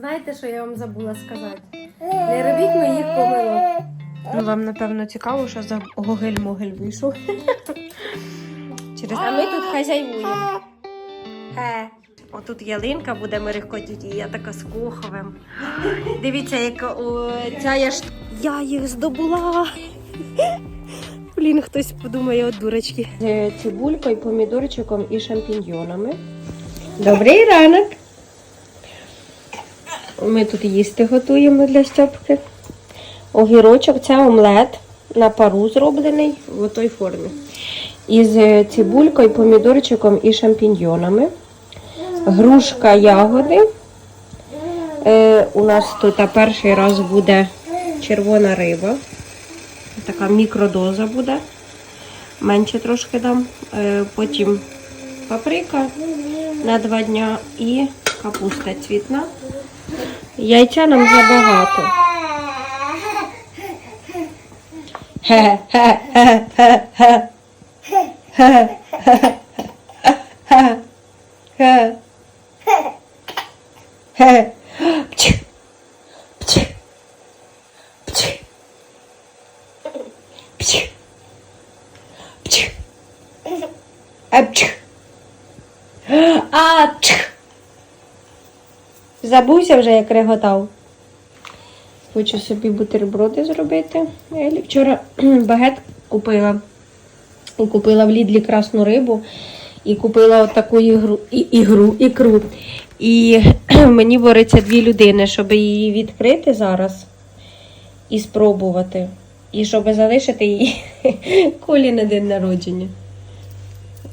Знаєте, що я вам забула сказати? Не робіть моїх помилок. Ну, вам, напевно, цікаво, що за Гогель-Могель вийшов. Через... А ми тут хазяйвуємо. Е. Отут ялинка буде мерехкотіти, і я така з куховим. Дивіться, яка о, ця я ж. Я їх здобула. Блін, хтось подумає, от дурочки. Цибулькою, помідорчиком і шампіньйонами. Добрий ранок. Ми тут їсти готуємо для Стьопки. Огірочок це омлет на пару зроблений в той формі. Із е, цибулькою, помідорчиком і шампіньйонами. Грушка ягоди. Е, у нас тут перший раз буде червона риба. Така мікродоза буде. Менше трошки дам. Е, потім паприка на два дня і капуста цвітна. Яйця нам забагато. Хе-хе-хе-хе-хе. Забувся вже, як реготав. Хочу собі бутерброди зробити. Елі. Вчора багет купила. Купила в Лідлі красну рибу. І купила таку ігру, ігру, ікру. І мені бореться дві людини, щоб її відкрити зараз і спробувати. І щоб залишити її колі на день народження.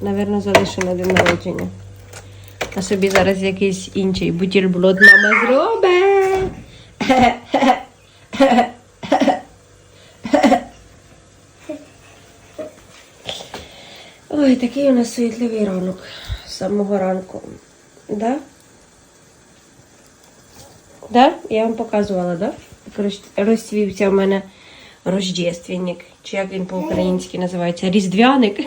Навірно, залишу на день народження. А собі зараз якийсь інший бутерброд мама зробить. Ой, такий у нас світливий ранок з самого ранку. Да? Да? Я вам показувала, да? Розцвівся в мене рождественник. Чи як він по-українськи називається? Різдвяник.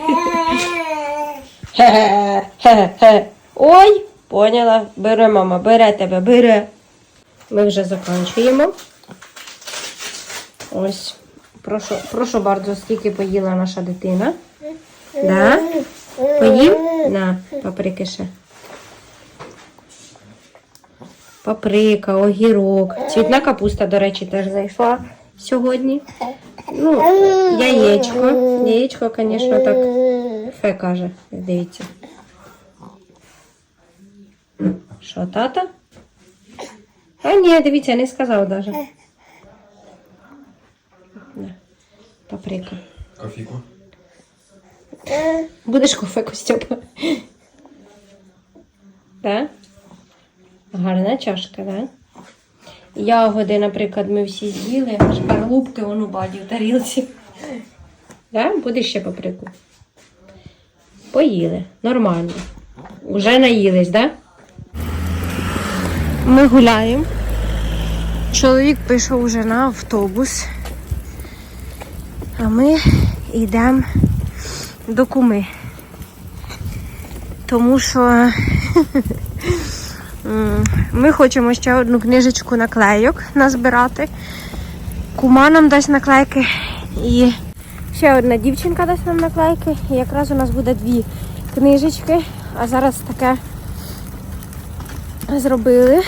Хе-хе-хе. Ой, поняла. Бере, мама, бере тебе, бере. Ми вже закінчуємо. Ось. Прошу, прошу bardzo, скільки поїла наша дитина. Да? Поїм? На, паприки ще. Паприка, огірок. Цвітна капуста, до речі, теж зайшла сьогодні. Ну, яєчко. Яєчко, звісно, так фе каже. Дивіться. Що, тата? А ні, дивіться, не сказав навіть. Паприка. Кофейку. Будеш кофе Костюпа? Так? Гарна чашка, так? Ягоди, наприклад, ми всі з'їли, аж перелупки у баді в тарілці. Да? Будеш ще паприку? Поїли. Нормально. Уже наїлись, так? Да? Ми гуляємо. Чоловік пішов вже на автобус. А ми йдемо до куми. Тому що ми хочемо ще одну книжечку наклейок назбирати. Кума нам дасть наклейки і ще одна дівчинка дасть нам наклейки. І якраз у нас буде дві книжечки. А зараз таке зробили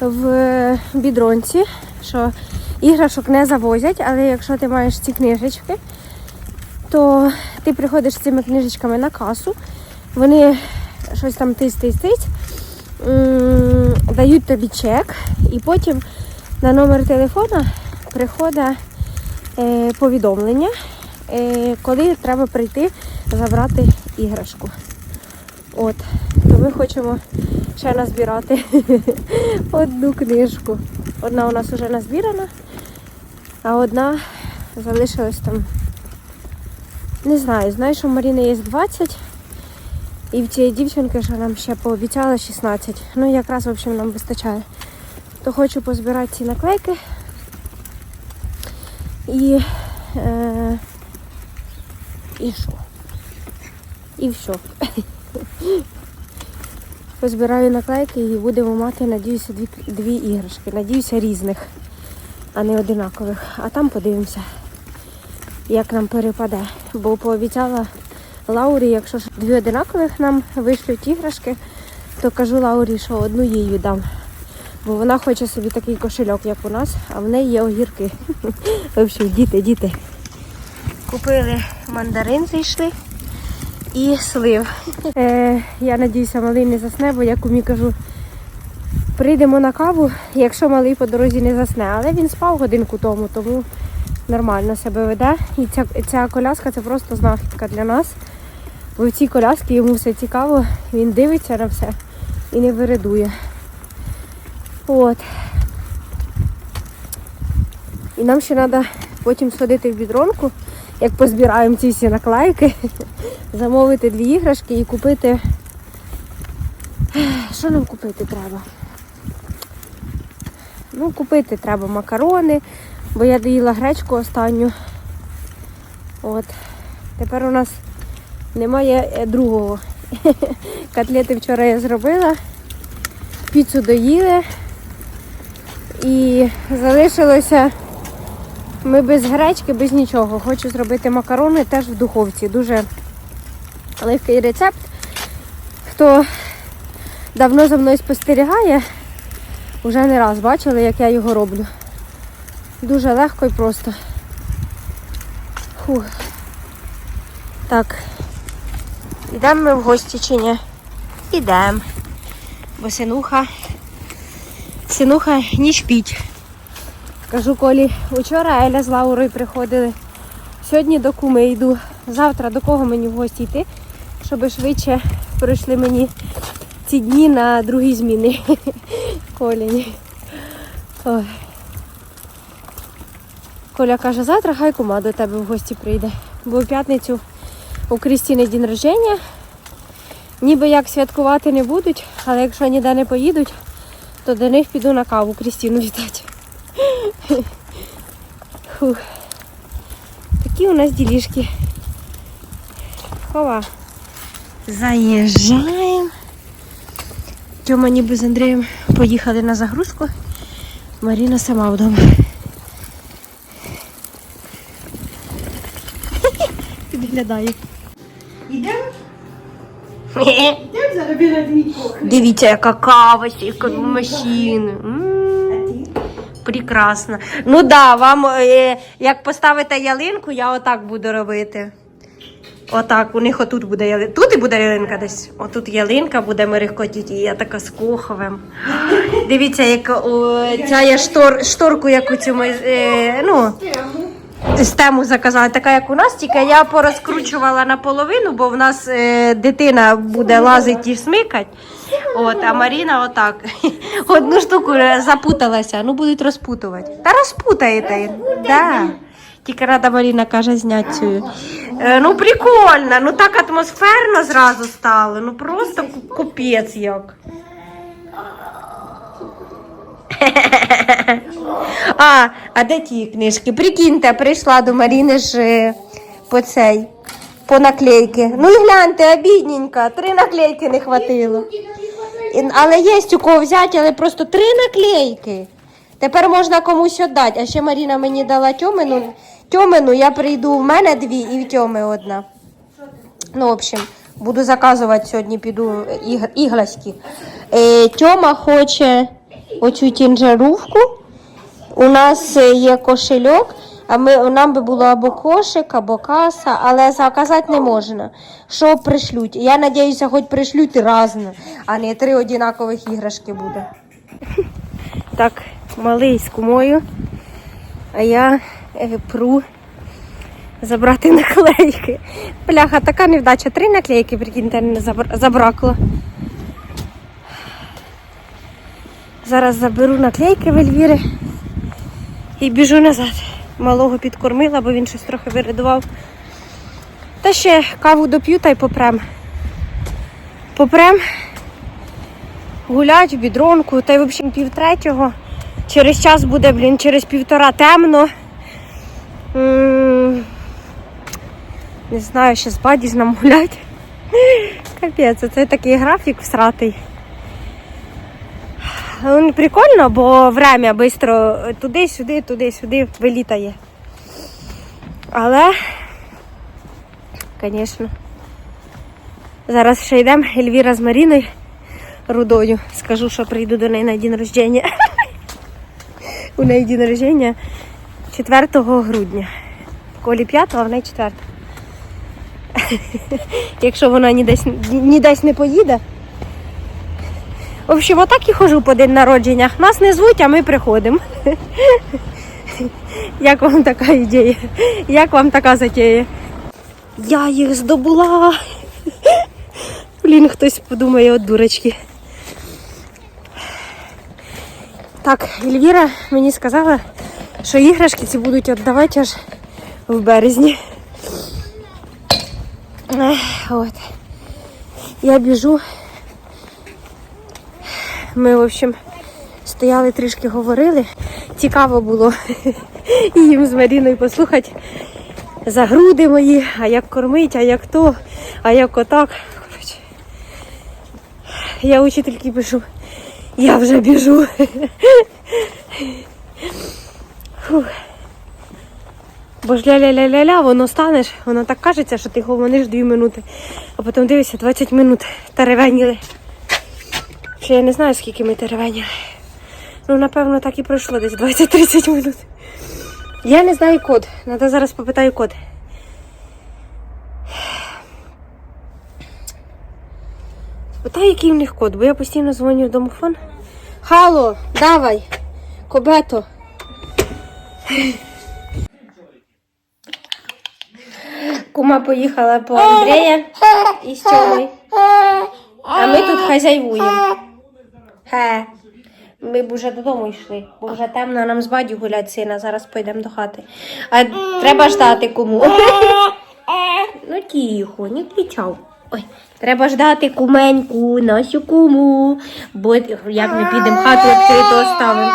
в бідронці, що іграшок не завозять, але якщо ти маєш ці книжечки, то ти приходиш з цими книжечками на касу, вони щось там тись-тись-тись, дають тобі чек, і потім на номер телефона приходить е, повідомлення, е, коли треба прийти забрати іграшку. От, то ми хочемо ще назбирати одну книжку. Одна у нас вже назбірана, а одна залишилась там не знаю, знаю, що в Маріни є 20. І в цієї дівчинки, що нам ще пообіцяла 16. Ну, якраз, в общем, нам вистачає. То хочу позбирати ці наклейки. І. Е, і що? І все. Позбираю наклейки і будемо мати, надіюся, дві, дві іграшки. Надіюся, різних, а не одинакових. А там подивимося, як нам перепаде. Бо пообіцяла Лаурі, якщо дві одинакових нам вишлють іграшки, то кажу Лаурі, що одну їй віддам. Бо вона хоче собі такий кошельок, як у нас, а в неї є огірки. В общем, діти, діти. Купили мандарин, зайшли і слив. Е, я надіюся, малий не засне, бо я кумі кажу, прийдемо на каву, якщо малий по дорозі не засне. Але він спав годинку тому, тому нормально себе веде. І ця, ця коляска це просто знахідка для нас. Бо в цій коляскі йому все цікаво, він дивиться на все і не виридує. От. І нам ще треба потім сходити в бідронку, як позбираємо ці всі наклейки, замовити дві іграшки і купити. Що нам купити треба? Ну, купити треба макарони, бо я доїла гречку останню. От. Тепер у нас немає е, другого. Котлети вчора я зробила, піцу доїли і залишилося ми без гречки, без нічого. Хочу зробити макарони теж в духовці. Дуже легкий рецепт. Хто давно за мною спостерігає, вже не раз бачили, як я його роблю. Дуже легко і просто. Фух. Так. Ідемо ми в гості чи ні? Ідемо. Бо синуха. Синуха не шпіть. Кажу Колі, учора Еля з Лаурою приходили. Сьогодні до куми йду. Завтра до кого мені в гості йти, щоб швидше пройшли мені ці дні на другі зміни. Коляні. Ой. Коля каже, завтра хай кума до тебе в гості прийде. Бо в п'ятницю у Крістіни день рождення. Ніби як святкувати не будуть, але якщо ніде не поїдуть, то до них піду на каву Крістіну вітати. Фух. Такі у нас ділішки. Хова. Заїжджаємо. Тьома ніби з Андрієм поїхали на загрузку. Маріна сама вдома. Підглядає. Ідемо? Йдемо зараз біля. Дивіться, яка кава, яка машина. Прекрасно. Ну да, вам е, як поставите ялинку, я отак буду робити. Отак, у них отут буде ялинка. Тут і буде ялинка десь. Отут ялинка буде мерехкотіти, і я така з куховим. Дивіться, як о, ця я штор, шторку, яку цю ми. е, ну, систему заказала, така як у нас, тільки я порозкручувала наполовину, бо в нас е, дитина буде лазити і смикати. От, а Маріна отак. Одну штуку е, запуталася, ну будуть розпутувати. Та розпутаєте. Да. Тільки рада Маріна каже зняти цю. Е, ну прикольно, ну так атмосферно зразу стало. Ну просто купець як. А, а де ті книжки? Прикиньте, прийшла до Маріни ж е, по цей, по наклейки. Ну і гляньте, обідненька, три наклейки не хватило. Але є у кого взяти, але просто три наклейки. Тепер можна комусь віддати. А ще Маріна мені дала тьомину. Тьомину я прийду, в мене дві і в тьоми одна. Ну, в общем, буду заказувати сьогодні, піду іг- ігласьки. Е, Тьома хоче оцю тінжерувку. У нас е, є кошельок, а ми, нам би було або кошик, або каса, але заказати не можна. Що пришлють? Я сподіваюся, хоч пришлють разно, а не три однакових іграшки буде. Так, малий з кумою, а я е, пру забрати наклейки. Бляха, така невдача. Три наклейки, прикиньте, не забракло. Зараз заберу наклейки в Ельвіри і біжу назад. Малого підкормила, бо він щось трохи виридував. Та ще каву доп'ю та й попрем. Попрем, гулять в бідронку, та й взагалі пів третього. Через час буде, блін, через півтора темно. Не знаю, ще з бадіз нам гулять. Капець, це такий графік всратий. Ну, прикольно, бо время швидко туди-сюди, туди-сюди вилітає. Але, звісно, зараз ще йдемо Ельвіра з Маріною Рудою. Скажу, що прийду до неї на день рождення. У неї день рождення 4 грудня. Колі 5, а в неї 4. Якщо вона ні десь, ні десь не поїде. В общем, отак і ходжу по день народженнях. Нас не звуть, а ми приходимо. Як вам така ідея? Як вам така затея? Я їх здобула. Блін, хтось подумає, от дурочки. Так, Ельвіра мені сказала, що іграшки ці будуть віддавати аж в березні. От. Я біжу. Ми, в общем, стояли трішки говорили. Цікаво було їм з Маріною послухати за груди мої, а як кормить, а як то, а як отак. Коротше. Я учительки пишу, я вже біжу. Бо ж ля-ля-ля-ля-ля, воно станеш, воно так кажеться, що ти гомониш дві минути, а потім дивишся 20 минут теревеніли. Ще я не знаю, скільки ми теревеніли. Ну, напевно, так і пройшло десь 20-30 минут. Я не знаю код. Надо зараз попитаю код. Питаю, який в них код, бо я постійно дзвоню в домофон. Хало, давай, кобето. Кума поїхала по Андрея і з Тьомою. А ми тут хазяйвуємо. Хе. Ми б уже додому йшли, бо вже темно, нам з бадю гулять сина, зараз пойдемо до хати. А треба ждати кому. Ну тихо, не кричав. Ой, треба ждати куменьку, нашу куму, бо як не підемо хату відкрито оставимо.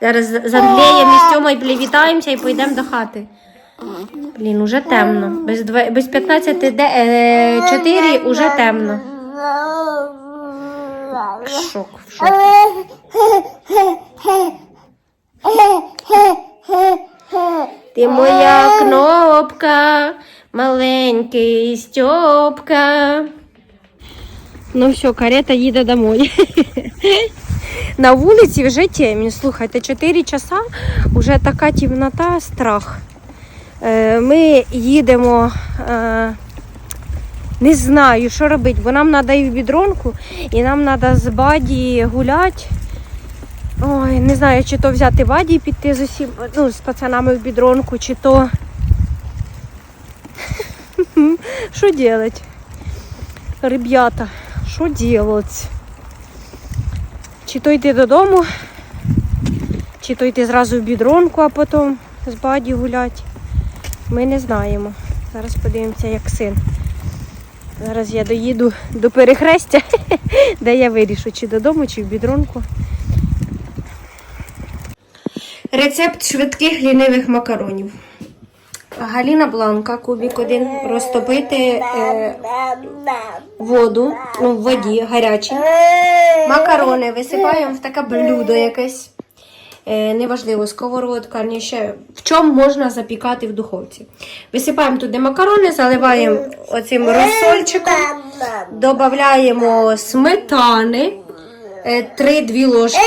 Зараз з Андрієм і з Тьомою привітаємося і пойдемо до хати. Блін, уже темно. Без, два, без 15 де, е, 4 уже темно. Шок, в шокі. Ти моя кнопка, маленький Стьопка. Ну все, карета їде домой. На вулиці вже темінь. Слухайте, 4 часа, вже така темнота, страх. Е, Ми їдемо, е, не знаю, що робити, бо нам треба і в бідронку, і нам треба з баді гуляти. Ой, не знаю, чи то взяти баді і піти з усім, ну, з пацанами в бідронку, чи то. Що робити? Ребята, що робити? Чи то йти додому, чи то йти зразу в бідронку, а потім з баді гуляти. Ми не знаємо. Зараз подивимося, як син. Зараз я доїду до перехрестя, де я вирішу, чи додому, чи в бідронку. Рецепт швидких лінивих макаронів. Галіна Бланка, кубик один, розтопити е, воду, ну, в воді гарячій. Макарони висипаємо в таке блюдо якесь. Е, неважливо, сковородка, ні ще в чому можна запікати в духовці. Висипаємо туди макарони, заливаємо оцим розсольчиком, додаємо сметани 3-2 ложки.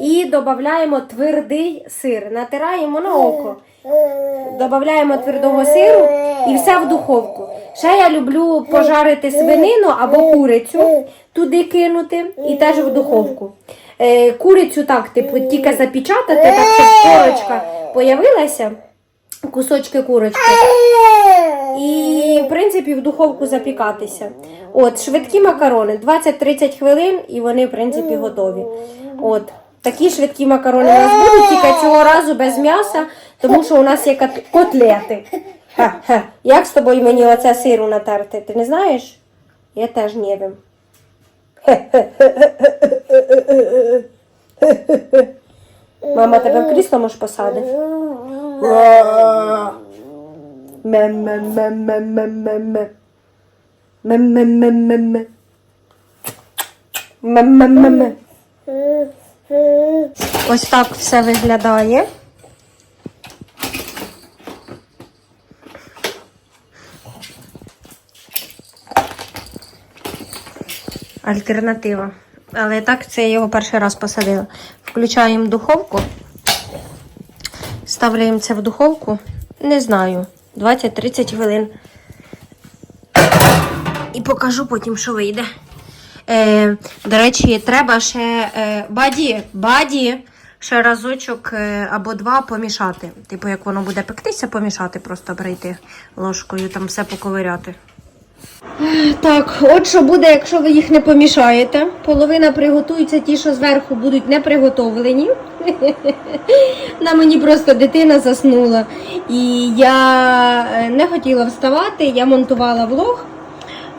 І додаємо твердий сир. Натираємо на око. Додаємо твердого сиру і все в духовку. Ще я люблю пожарити свинину або курицю, туди кинути і теж в духовку. Е, курицю так, типу, тільки запечатати, так щоб корочка появилася, кусочки курочки. І, в принципі, в духовку запікатися. От, швидкі макарони, 20-30 хвилин, і вони, в принципі, готові. От. Такі швидкі макарони у нас будуть, тільки цього разу без м'яса, тому що у нас є кот- котлети. Ха-ха. Як з тобою мені оце сиру натерти? Ти не знаєш? Я теж не wiem. Мама тебе в крісло може посадить. Ось так все виглядає. Альтернатива. Але так це я його перший раз посадила. Включаємо духовку. Ставляємо це в духовку. Не знаю. 20-30 хвилин. І покажу потім, що вийде. Е, до речі, треба ще е, баді, баді, ще разочок е, або два помішати. Типу, як воно буде пектися, помішати, просто прийти ложкою, там все поковиряти. Так, от що буде, якщо ви їх не помішаєте. Половина приготується, ті, що зверху будуть не приготовлені. На мені просто дитина заснула. І я е, не хотіла вставати, я монтувала влог.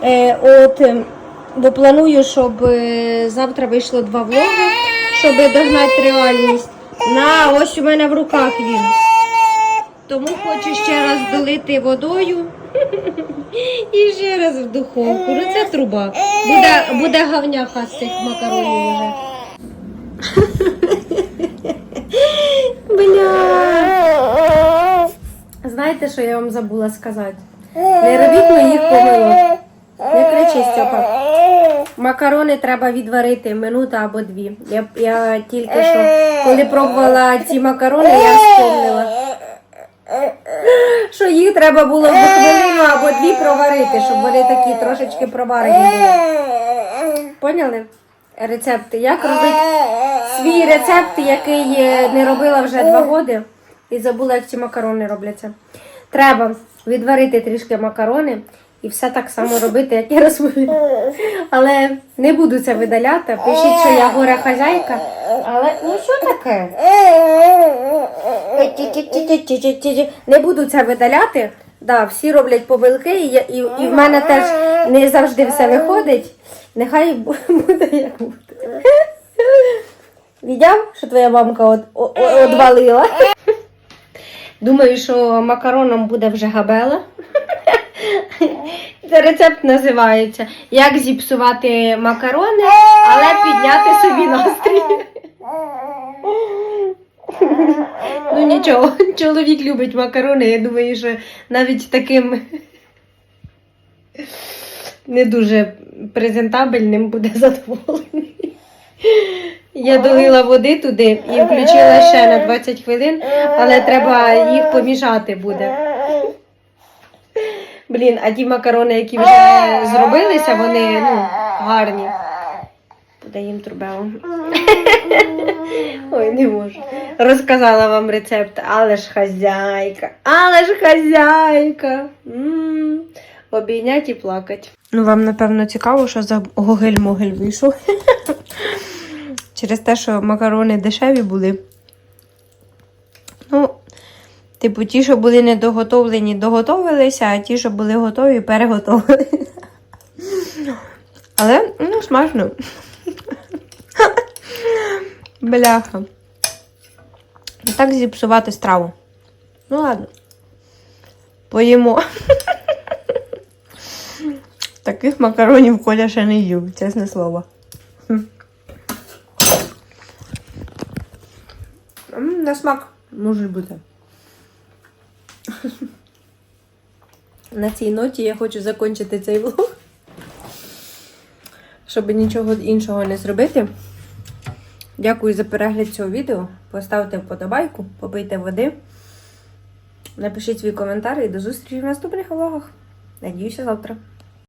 Е, от, е, бо планую, щоб е, завтра вийшло два влоги, щоб догнати реальність. На, ось у мене в руках він. Тому хочу ще раз долити водою. І ще раз в духовку. Ну це труба. Буде, буде гавняха з цих макаронів уже. Бля. Знаєте, що я вам забула сказати? Не робіть моїх помилок. Не кричи, Степа. Макарони треба відварити минуту або дві. Я, я тільки що, коли пробувала ці макарони, я вспомнила. Що їх треба було в хвилину або дві проварити, щоб вони такі трошечки проварені були. Поняли? Рецепти. Як робити свій рецепт, який не робила вже два роки, і забула, як ці макарони робляться. Треба відварити трішки макарони і все так само робити, як я розповідаю. Але не буду це видаляти. Пишіть, що я горе хазяйка. Але ну що таке? Не буду це видаляти. Да, всі роблять помилки, і, і, і в мене теж не завжди все виходить. Нехай буде як буде. Відяв, що твоя мамка от, о- о- одвалила. Думаю, що макароном буде вже габела. Це рецепт називається Як зіпсувати макарони, але підняти собі настрій. Ну нічого, чоловік любить макарони. Я думаю, що навіть таким не дуже презентабельним буде задоволений. Я долила води туди і включила ще на 20 хвилин, але треба їх помішати буде. Блін, а ті макарони, які вже зробилися, вони ну, гарні. Їм трубево. Ой, не можу. Розказала вам рецепт, але ж хазяйка, але ж хазяйка. Обійнять і плакать. Ну, вам, напевно, цікаво, що за гогель-могель вийшов. Через те, що макарони дешеві були. Ну, типу, ті, що були недоготовлені, доготовилися, а ті, що були готові, переготовилися. Але, ну, смачно. Бляха. Так зіпсувати страву. Ну ладно. Поїмо. Таких макаронів Коля ще не їв, чесне слово. На смак може бути. На цій ноті я хочу закінчити цей влог. Щоб нічого іншого не зробити. Дякую за перегляд цього відео. Поставте вподобайку, попийте води. Напишіть свій коментар і до зустрічі в наступних влогах. Надіюся завтра.